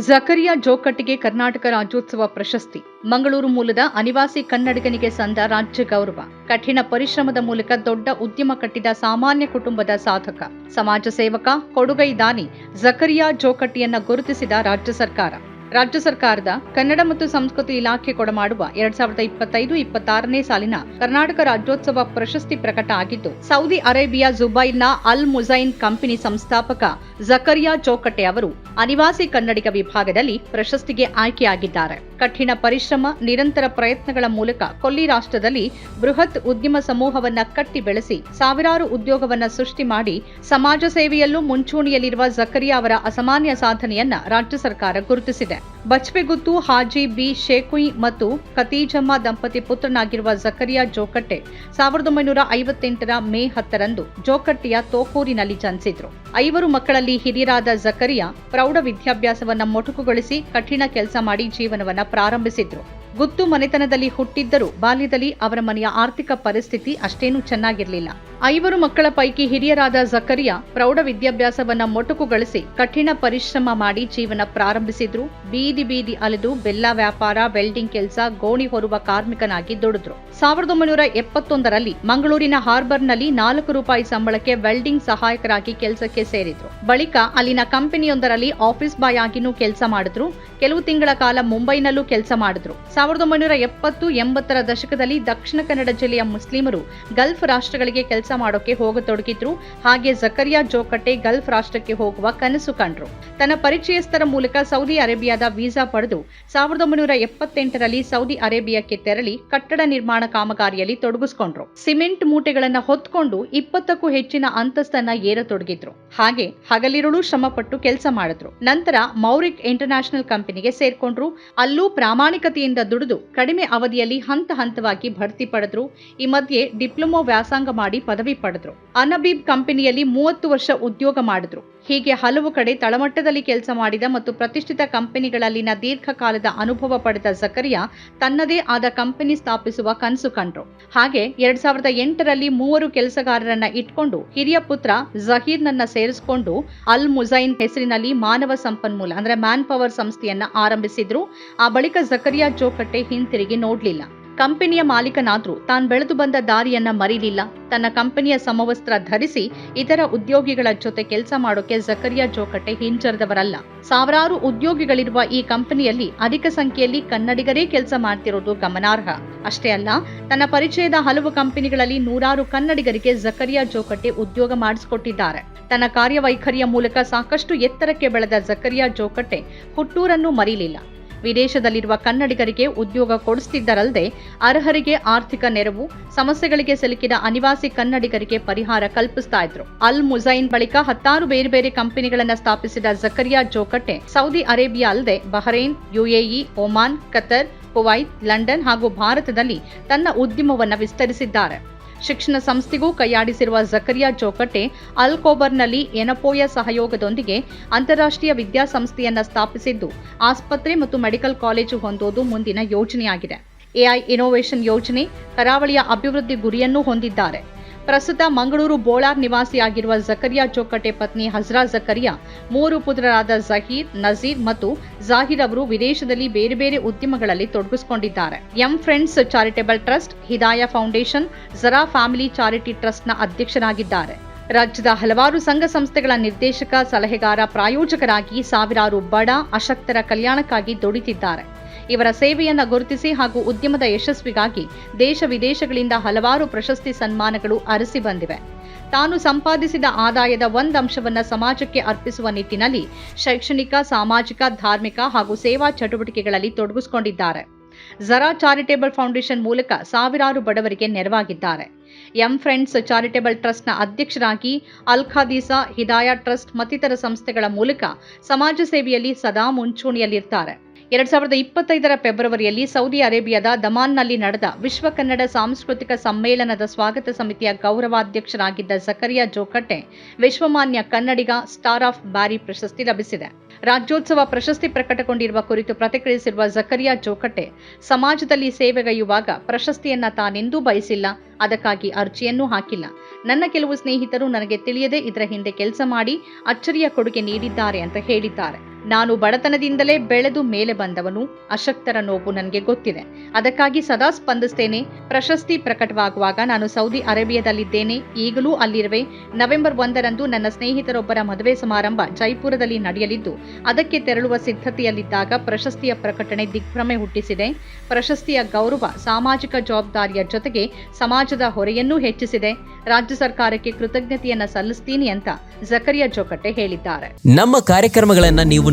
ಜಕರಿಯಾ ಜೋಕಟ್ಟಿಗೆ ಕರ್ನಾಟಕ ರಾಜ್ಯೋತ್ಸವ ಪ್ರಶಸ್ತಿ. ಮಂಗಳೂರು ಮೂಲದ ಅನಿವಾಸಿ ಕನ್ನಡಿಗನಿಗೆ ಸಂದ ರಾಜ್ಯ ಗೌರವ. ಕಠಿಣ ಪರಿಶ್ರಮದ ಮೂಲಕ ದೊಡ್ಡ ಉದ್ಯಮ ಕಟ್ಟಿದ ಸಾಮಾನ್ಯ ಕುಟುಂಬದ ಸಾಧಕ. ಸಮಾಜ ಸೇವಕ, ಕೊಡುಗೈ ದಾನಿ ಜಕರಿಯಾ ಜೋಕಟ್ಟಿಯನ್ನ ಗುರುತಿಸಿದ ರಾಜ್ಯ ಸರ್ಕಾರ. ರಾಜ್ಯ ಸರ್ಕಾರದ ಕನ್ನಡ ಮತ್ತು ಸಂಸ್ಕೃತಿ ಇಲಾಖೆ ಕೊಡಮಾಡುವ ಎರಡ್ ಸಾವಿರದ ಇಪ್ಪತ್ತೈದು ಇಪ್ಪತ್ತಾರನೇ ಸಾಲಿನ ಕರ್ನಾಟಕ ರಾಜ್ಯೋತ್ಸವ ಪ್ರಶಸ್ತಿ ಪ್ರಕಟ ಆಗಿದ್ದು, ಸೌದಿ ಅರೇಬಿಯಾ ಜುಬೈಲ್ನ ಅಲ್ ಮುಜೈನ್ ಕಂಪನಿ ಸಂಸ್ಥಾಪಕ ಜಕರಿಯಾ ಚೌಕಟ್ಟೆ ಅವರು ಅನಿವಾಸಿ ಕನ್ನಡಿಗ ವಿಭಾಗದಲ್ಲಿ ಪ್ರಶಸ್ತಿಗೆ ಆಯ್ಕೆಯಾಗಿದ್ದಾರೆ. ಕಠಿಣ ಪರಿಶ್ರಮ, ನಿರಂತರ ಪ್ರಯತ್ನಗಳ ಮೂಲಕ ಕೊಲ್ಲಿ ರಾಷ್ಟ್ರದಲ್ಲಿ ಬೃಹತ್ ಉದ್ಯಮ ಸಮೂಹವನ್ನ ಕಟ್ಟಿ ಬೆಳೆಸಿ ಸಾವಿರಾರು ಉದ್ಯೋಗವನ್ನ ಸೃಷ್ಟಿ ಮಾಡಿ ಸಮಾಜ ಸೇವೆಯಲ್ಲೂ ಮುಂಚೂಣಿಯಲ್ಲಿರುವ ಜಕರಿಯಾ ಅವರ ಅಸಾಮಾನ್ಯ ಸಾಧನೆಯನ್ನ ರಾಜ್ಯ ಸರ್ಕಾರ ಗುರುತಿಸಿದೆ. ಬಚ್ಪೆಗುತ್ತು, ಹಾಜಿ, ಬಿ, ಶೇಕುಯಿ ಮತ್ತು ಖತೀಜಮ್ಮ ದಂಪತಿ ಪುತ್ರನಾಗಿರುವ ಜಕರಿಯಾ ಜೋಕಟ್ಟೆ ಸಾವಿರದ ಒಂಬೈನೂರ ಐವತ್ತೆಂಟರ ಮೇ ಹತ್ತರಂದು ಜೋಕಟ್ಟೆಯ ತೋಕೂರಿನಲ್ಲಿ ಜನಿಸಿದ್ರು. ಐವರು ಮಕ್ಕಳಲ್ಲಿ ಹಿರಿಯರಾದ ಜಕರಿಯಾ ಪ್ರೌಢ ವಿದ್ಯಾಭ್ಯಾಸವನ್ನ ಮೊಟಕುಗೊಳಿಸಿ ಕಠಿಣ ಕೆಲಸ ಮಾಡಿ ಜೀವನವನ್ನ ಪ್ರಾರಂಭಿಸಿದ್ರು. ಗುತ್ತು ಮನೆತನದಲ್ಲಿ ಹುಟ್ಟಿದ್ದರೂ ಬಾಲ್ಯದಲ್ಲಿ ಅವರ ಮನೆಯ ಆರ್ಥಿಕ ಪರಿಸ್ಥಿತಿ ಅಷ್ಟೇನೂ ಚೆನ್ನಾಗಿರಲಿಲ್ಲ. ಐವರು ಮಕ್ಕಳ ಪೈಕಿ ಹಿರಿಯರಾದ ಜಕರಿಯಾ ಪ್ರೌಢ ವಿದ್ಯಾಭ್ಯಾಸವನ್ನ ಮೊಟಕುಗೊಳಿಸಿ ಕಠಿಣ ಪರಿಶ್ರಮ ಮಾಡಿ ಜೀವನ ಪ್ರಾರಂಭಿಸಿದ್ರು. ಬೀದಿ ಬೀದಿ ಅಲೆದು ಬೆಲ್ಲ ವ್ಯಾಪಾರ, ವೆಲ್ಡಿಂಗ್ ಕೆಲಸ, ಗೋಣಿ ಹೊರುವ ಕಾರ್ಮಿಕನಾಗಿ ದುಡಿದ್ರು. ಸಾವಿರದ ಒಂಬೈನೂರ ಎಪ್ಪತ್ತೊಂದರಲ್ಲಿ ಮಂಗಳೂರಿನ ಹಾರ್ಬರ್ನಲ್ಲಿ ನಾಲ್ಕು ರೂಪಾಯಿ ಸಂಬಳಕ್ಕೆ ವೆಲ್ಡಿಂಗ್ ಸಹಾಯಕರಾಗಿ ಕೆಲಸಕ್ಕೆ ಸೇರಿದ್ರು. ಬಳಿಕ ಅಲ್ಲಿನ ಕಂಪನಿಯೊಂದರಲ್ಲಿ ಆಫೀಸ್ ಬಾಯ್ ಆಗಿನೂ ಕೆಲಸ ಮಾಡಿದ್ರು. ಕೆಲವು ತಿಂಗಳ ಕಾಲ ಮುಂಬೈನಲ್ಲೂ ಕೆಲಸ ಮಾಡಿದ್ರು. ಸಾವಿರದ ಒಂಬೈನೂರ ಎಪ್ಪತ್ತು ಎಂಬತ್ತರ ದಶಕದಲ್ಲಿ ದಕ್ಷಿಣ ಕನ್ನಡ ಜಿಲ್ಲೆಯ ಮುಸ್ಲಿಮರು ಗಲ್ಫ್ ರಾಷ್ಟ್ರಗಳಿಗೆ ಕೆಲಸ ಮಾಡೋಕೆ ಹೋಗತೊಡಗಿದ್ರು. ಹಾಗೆ ಜಕರಿಯಾ ಜೋಕಟ್ಟೆ ಗಲ್ಫ್ ರಾಷ್ಟ್ರಕ್ಕೆ ಹೋಗುವ ಕನಸು ಕಂಡ್ರು. ತನ್ನ ಪರಿಚಯಸ್ಥರ ಮೂಲಕ ಸೌದಿ ಅರೇಬಿಯಾದ ವೀಸಾ ಪಡೆದು ಸಾವಿರದ ಒಂಬೈನೂರ ಎಪ್ಪತ್ತೆಂಟರಲ್ಲಿ ಸೌದಿ ಅರೇಬಿಯಾಕ್ಕೆ ತೆರಳಿ ಕಟ್ಟಡ ನಿರ್ಮಾಣ ಕಾಮಗಾರಿಯಲ್ಲಿ ತೊಡಗಿಸಿಕೊಂಡ್ರು. ಸಿಮೆಂಟ್ ಮೂಟೆಗಳನ್ನ ಹೊತ್ಕೊಂಡು ಇಪ್ಪತ್ತಕ್ಕೂ ಹೆಚ್ಚಿನ ಅಂತಸ್ತನ್ನ ಏರತೊಡಗಿದ್ರು. ಹಾಗೆ ಹಗಲಿರುಳು ಶ್ರಮಪಟ್ಟು ಕೆಲಸ ಮಾಡಿದ್ರು. ನಂತರ ಮೌರಿಕ್ ಇಂಟರ್ನ್ಯಾಷನಲ್ ಕಂಪನಿಗೆ ಸೇರ್ಕೊಂಡ್ರು. ಅಲ್ಲೂ ಪ್ರಾಮಾಣಿಕತೆಯಿಂದ ದುಡಿದು ಕಡಿಮೆ ಅವಧಿಯಲ್ಲಿ ಹಂತ ಹಂತವಾಗಿ ಬಡ್ತಿ ಪಡೆದ್ರು. ಈ ಮಧ್ಯೆ ಡಿಪ್ಲೊಮೊ ವ್ಯಾಸಂಗ ಮಾಡಿ ಪದವಿ ಪಡೆದ್ರು. ಅನಬೀಬ್ ಕಂಪನಿಯಲ್ಲಿ ಮೂವತ್ತು ವರ್ಷ ಉದ್ಯೋಗ ಮಾಡಿದ್ರು. ಹೀಗೆ ಹಲವು ಕಡೆ ತಳಮಟ್ಟದಲ್ಲಿ ಕೆಲಸ ಮಾಡಿದ ಮತ್ತು ಪ್ರತಿಷ್ಠಿತ ಕಂಪನಿಗಳಲ್ಲಿನ ದೀರ್ಘಕಾಲದ ಅನುಭವ ಪಡೆದ ಜಕರಿಯಾ ತನ್ನದೇ ಆದ ಕಂಪನಿ ಸ್ಥಾಪಿಸುವ ಕನಸು ಕಂಡ್ರು. ಹಾಗೆ ಎರಡ್ ಸಾವಿರದ ಎಂಟರಲ್ಲಿ ಮೂವರು ಕೆಲಸಗಾರರನ್ನ ಇಟ್ಕೊಂಡು ಹಿರಿಯ ಪುತ್ರ ಜಹೀರ್ನನ್ನ ಸೇರಿಸಿಕೊಂಡು ಅಲ್ ಮುಜೈನ್ ಹೆಸರಿನಲ್ಲಿ ಮಾನವ ಸಂಪನ್ಮೂಲ ಅಂದ್ರೆ ಮ್ಯಾನ್ ಪವರ್ ಸಂಸ್ಥೆಯನ್ನ ಆರಂಭಿಸಿದ್ರು. ಆ ಬಳಿಕ ಜಕರಿಯಾ ಜೋಕಟ್ಟೆ ಹಿಂತಿರುಗಿ ನೋಡ್ಲಿಲ್ಲ. ಕಂಪನಿಯ ಮಾಲೀಕನಾದ್ರೂ ತಾನು ಬೆಳೆದು ಬಂದ ದಾರಿಯನ್ನ ಮರೀಲಿಲ್ಲ. ತನ್ನ ಕಂಪನಿಯ ಸಮವಸ್ತ್ರ ಧರಿಸಿ ಇತರ ಉದ್ಯೋಗಿಗಳ ಜೊತೆ ಕೆಲಸ ಮಾಡೋಕೆ ಜಕರಿಯಾ ಜೋಕಟ್ಟೆ ಹಿಂಜರಿದವರಲ್ಲ. ಸಾವಿರಾರು ಉದ್ಯೋಗಿಗಳಿರುವ ಈ ಕಂಪನಿಯಲ್ಲಿ ಅಧಿಕ ಸಂಖ್ಯೆಯಲ್ಲಿ ಕನ್ನಡಿಗರೇ ಕೆಲಸ ಮಾಡ್ತಿರೋದು ಗಮನಾರ್ಹ. ಅಷ್ಟೇ ಅಲ್ಲ, ತನ್ನ ಪರಿಚಯದ ಹಲವು ಕಂಪನಿಗಳಲ್ಲಿ ನೂರಾರು ಕನ್ನಡಿಗರಿಗೆ ಜಕರಿಯಾ ಜೋಕಟ್ಟೆ ಉದ್ಯೋಗ ಮಾಡಿಸಿಕೊಟ್ಟಿದ್ದಾರೆ. ತನ್ನ ಕಾರ್ಯವೈಖರಿಯ ಮೂಲಕ ಸಾಕಷ್ಟು ಎತ್ತರಕ್ಕೆ ಬೆಳೆದ ಜಕರಿಯಾ ಜೋಕಟ್ಟೆ ಹುಟ್ಟೂರನ್ನು ಮರೀಲಿಲ್ಲ. ವಿದೇಶದಲ್ಲಿರುವ ಕನ್ನಡಿಗರಿಗೆ ಉದ್ಯೋಗ ಕೊಡಿಸುತ್ತಿದ್ದರಲ್ಲದೆ ಅರ್ಹರಿಗೆ ಆರ್ಥಿಕ ನೆರವು, ಸಮಸ್ಯೆಗಳಿಗೆ ಸಿಲುಕಿದ ಅನಿವಾಸಿ ಕನ್ನಡಿಗರಿಗೆ ಪರಿಹಾರ ಕಲ್ಪಿಸ್ತಾ ಇದ್ರು. ಅಲ್ ಮುಜೈನ್ ಬಳಿಕ ಹತ್ತಾರು ಬೇರೆ ಬೇರೆ ಕಂಪನಿಗಳನ್ನು ಸ್ಥಾಪಿಸಿದ ಜಕರಿಯಾ ಜೋಕಟ್ಟೆ ಸೌದಿ ಅರೇಬಿಯಾ ಅಲ್ಲದೆ Bahrain, UAE, Oman Qatar Kuwait, London ಹಾಗೂ ಭಾರತದಲ್ಲಿ ತನ್ನ ಉದ್ಯಮವನ್ನು ವಿಸ್ತರಿಸಿದ್ದಾರೆ. ಶಿಕ್ಷಣ ಸಂಸ್ಥೆಗೂ ಕೈಯಾಡಿಸಿರುವ ಜಕರಿಯಾ ಚೌಕಟ್ಟೆ ಅಲ್ಕೋಬರ್ನಲ್ಲಿ ಎನಪೋಯ ಸಹಯೋಗದೊಂದಿಗೆ ಅಂತಾರಾಷ್ಟ್ರೀಯ ವಿದ್ಯಾಸಂಸ್ಥೆಯನ್ನು ಸ್ಥಾಪಿಸಿದ್ದು, ಆಸ್ಪತ್ರೆ ಮತ್ತು ಮೆಡಿಕಲ್ ಕಾಲೇಜು ಹೊಂದೋದು ಮುಂದಿನ ಯೋಜನೆಯಾಗಿದೆ. ಎಐ ಇನೋವೇಷನ್ ಯೋಜನೆ ಕರಾವಳಿಯ ಅಭಿವೃದ್ಧಿ ಗುರಿಯನ್ನು ಹೊಂದಿದ್ದಾರೆ. ಪ್ರಸ್ತುತ ಮಂಗಳೂರು ಬೋಳಾರ್ ನಿವಾಸಿಯಾಗಿರುವ ಜಕರಿಯಾ ಚೌಕಟೆ ಪತ್ನಿ ಹಜ್ರಾ ಜಕರಿಯಾ, ಮೂರು ಪುತ್ರರಾದ ಜಹೀರ್ ನಜೀರ್ ಮತ್ತು ಜಾಹಿರ್ ಅವರು ವಿದೇಶದಲ್ಲಿ ಬೇರೆ ಬೇರೆ ಉದ್ಯಮಗಳಲ್ಲಿ ತೊಡಗಿಸಿಕೊಂಡಿದ್ದಾರೆ. M friends charitable trust, Hidaya foundation, Zara family charity ಟ್ರಸ್ಟ್ನ ಅಧ್ಯಕ್ಷರಾಗಿದ್ದಾರೆ. ರಾಜ್ಯದ ಹಲವಾರು ಸಂಘ ಸಂಸ್ಥೆಗಳ ನಿರ್ದೇಶಕ, ಸಲಹೆಗಾರ, ಪ್ರಾಯೋಜಕರಾಗಿ ಸಾವಿರಾರು ಬಡ, ಅಶಕ್ತರ ಕಲ್ಯಾಣಕ್ಕಾಗಿ ದುಡಿತಿದ್ದಾರೆ. ಇವರ ಸೇವೆಯನ್ನು ಗುರುತಿಸಿ ಹಾಗೂ ಉದ್ಯಮದ ಯಶಸ್ವಿಗಾಗಿ ದೇಶ ವಿದೇಶಗಳಿಂದ ಹಲವಾರು ಪ್ರಶಸ್ತಿ ಸನ್ಮಾನಗಳು ಅರಸಿ ಬಂದಿವೆ. ತಾನು ಸಂಪಾದಿಸಿದ ಆದಾಯದ ಒಂದಂಶವನ್ನು ಸಮಾಜಕ್ಕೆ ಅರ್ಪಿಸುವ ನಿಟ್ಟಿನಲ್ಲಿ ಶೈಕ್ಷಣಿಕ, ಸಾಮಾಜಿಕ, ಧಾರ್ಮಿಕ ಹಾಗೂ ಸೇವಾ ಚಟುವಟಿಕೆಗಳಲ್ಲಿ ತೊಡಗಿಸಿಕೊಂಡಿದ್ದಾರೆ. ಜರಾ ಚಾರಿಟೇಬಲ್ ಫೌಂಡೇಶನ್ ಮೂಲಕ ಸಾವಿರಾರು ಬಡವರಿಗೆ ನೆರವಾಗಿದ್ದಾರೆ. ಎಂ ಫ್ರೆಂಡ್ಸ್ ಚಾರಿಟೇಬಲ್ ಟ್ರಸ್ಟ್ನ ಅಧ್ಯಕ್ಷರಾಗಿ ಅಲ್ಖಾದೀಸಾ ಹಿದಾಯ ಟ್ರಸ್ಟ್ ಮತ್ತಿತರ ಸಂಸ್ಥೆಗಳ ಮೂಲಕ ಸಮಾಜ ಸೇವೆಯಲ್ಲಿ ಸದಾ ಮುಂಚೂಣಿಯಲ್ಲಿರ್ತಾರೆ. ಎರಡ್ ಸಾವಿರದ ಇಪ್ಪತ್ತೈದರ ಫೆಬ್ರವರಿಯಲ್ಲಿ ಸೌದಿ ಅರೇಬಿಯಾದ ದಮಾನ್ನಲ್ಲಿ ನಡೆದ ವಿಶ್ವ ಕನ್ನಡ ಸಾಂಸ್ಕೃತಿಕ ಸಮ್ಮೇಳನದ ಸ್ವಾಗತ ಸಮಿತಿಯ ಗೌರವಾಧ್ಯಕ್ಷರಾಗಿದ್ದ ಜಕರಿಯಾ ಜೋಕಟ್ಟೆ ವಿಶ್ವಮಾನ್ಯ ಕನ್ನಡಿಗ ಸ್ಟಾರ್ ಆಫ್ ಬ್ಯಾರಿ ಪ್ರಶಸ್ತಿ ಲಭಿಸಿದೆ. ರಾಜ್ಯೋತ್ಸವ ಪ್ರಶಸ್ತಿ ಪ್ರಕಟಗೊಂಡಿರುವ ಕುರಿತು ಪ್ರತಿಕ್ರಿಯಿಸಿರುವ ಜಕರಿಯಾ ಜೋಕಟ್ಟೆ, ಸಮಾಜದಲ್ಲಿ ಸೇವೆಗೈಯುವಾಗ ಪ್ರಶಸ್ತಿಯನ್ನ ತಾನೆಂದೂ ಬಯಸಿಲ್ಲ, ಅದಕ್ಕಾಗಿ ಅರ್ಜಿಯನ್ನೂ ಹಾಕಿಲ್ಲ. ನನ್ನ ಕೆಲವು ಸ್ನೇಹಿತರು ನನಗೆ ತಿಳಿಯದೆ ಇದರ ಹಿಂದೆ ಕೆಲಸ ಮಾಡಿ ಅಚ್ಚರಿಯ ಕೊಡುಗೆ ನೀಡಿದ್ದಾರೆ ಅಂತ ಹೇಳಿದ್ದಾರೆ. ನಾನು ಬಡತನದಿಂದಲೇ ಬೆಳೆದು ಮೇಲೆ ಬಂದವನು ಅಶಕ್ತರ ನೋವು ನನಗೆ ಗೊತ್ತಿದೆ. ಅದಕ್ಕಾಗಿ ಸದಾ ಸ್ಪಂದಿಸ್ತೇನೆ. ಪ್ರಶಸ್ತಿ ಪ್ರಕಟವಾಗುವಾಗ ನಾನು ಸೌದಿ ಅರೇಬಿಯಾದಲ್ಲಿದ್ದೇನೆ. ಈಗಲೂ ಅಲ್ಲಿರುವೆ. ನವೆಂಬರ್ ಒಂದರಂದು ನನ್ನ ಸ್ನೇಹಿತರೊಬ್ಬರ ಮದುವೆ ಸಮಾರಂಭ ಜೈಪುರದಲ್ಲಿ ನಡೆಯಲಿದ್ದು, ಅದಕ್ಕೆ ತೆರಳುವ ಸಿದ್ಧತೆಯಲ್ಲಿದ್ದಾಗ ಪ್ರಶಸ್ತಿಯ ಪ್ರಕಟಣೆ ದಿಗ್ಭ್ರಮೆ ಹುಟ್ಟಿಸಿದೆ. ಪ್ರಶಸ್ತಿಯ ಗೌರವ ಸಾಮಾಜಿಕ ಜವಾಬ್ದಾರಿಯ ಜೊತೆಗೆ ಸಮಾಜದ ಹೊರೆಯನ್ನೂ ಹೆಚ್ಚಿಸಿದೆ. ರಾಜ್ಯ ಸರ್ಕಾರಕ್ಕೆ ಕೃತಜ್ಞತೆಯನ್ನ ಸಲ್ಲಿಸ್ತೀನಿ ಅಂತ ಜಕರಿಯಾ ಜೋಕಟ್ಟೆ ಹೇಳಿದ್ದಾರೆ. ನಮ್ಮ ಕಾರ್ಯಕ್ರಮಗಳನ್ನು ನೀವು